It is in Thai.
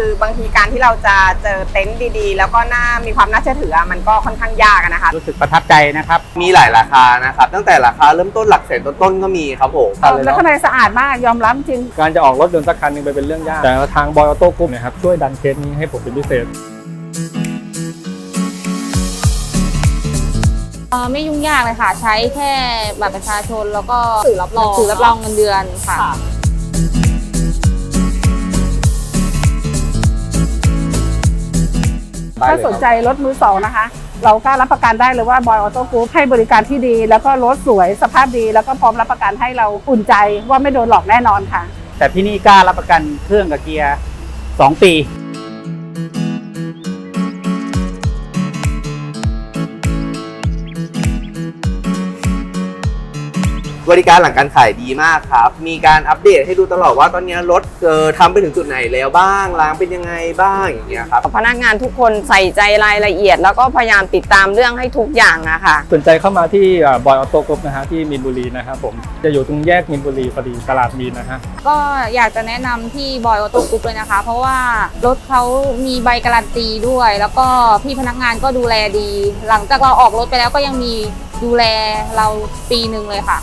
คือบางทีการที่เราจะเจอเต็นท์ดีๆ แล้วก็น่ามีความน่าเชื่อถืออะมันก็ค่อนข้างยากอะนะคะ รู้สึกประทับใจนะครับ มีหลายราคานะครับ ตั้งแต่ราคาเริ่มต้นหลักแสนต้นๆก็มีครับผมแล้วข้างในสะอาดมากยอมรับจริง การจะออกรถยนต์สักคันหนึงไปเป็นเรื่องยาก แต่ทางบอยออโต้กรุ๊ปเนี่ยครับช่วยดันเคสนี้ให้ผมเป็นพิเศษเอ่อไม่ยุ่งยากเลยค่ะ ใช้แค่บัตรประชาชนแล้วก็สื่อรับรองสื่อรับรองเงินเดือนค่ะ ถ้าสนใจรถมือสองนะคะ เรากล้ารับประกันได้เลยว่าบอยออโต้กรุ๊ปให้บริการที่ดี แล้วก็รถสวยสภาพดี แล้วก็พร้อมรับประกันให้เราอุ่นใจว่าไม่โดนหลอกแน่นอนค่ะ แต่ที่นี่กล้ารับประกันเครื่องกับเกียร์ 2 ปี บริการหลังการขายดีมากครับ มีการอัปเดตให้ดูตลอดว่าตอนนี้รถเออทำไปถึงจุดไหนแล้วบ้างล้างเป็นยังไงบ้างอย่างเงี้ยครับ พนักงานทุกคนใส่ใจรายละเอียด แล้วก็พยายามติดตามเรื่องให้ทุกอย่างอะค่ะ สนใจเข้ามาที่บอยออโต้กรุ๊ปนะฮะที่มีนบุรีนะครับผมจะอยู่ตรงแยกมีนบุรีพอดีตลาดมีนนะฮะก็อยากจะแนะนำที่บอยออโต้กรุ๊ปเลยนะคะ เพราะว่ารถเขามีใบการันตีด้วย แล้วก็พี่พนักงานก็ดูแลดี หลังจากเราออกรถไปแล้วก็ยังมีดูแลเราปีหนึ่งเลยค่ะ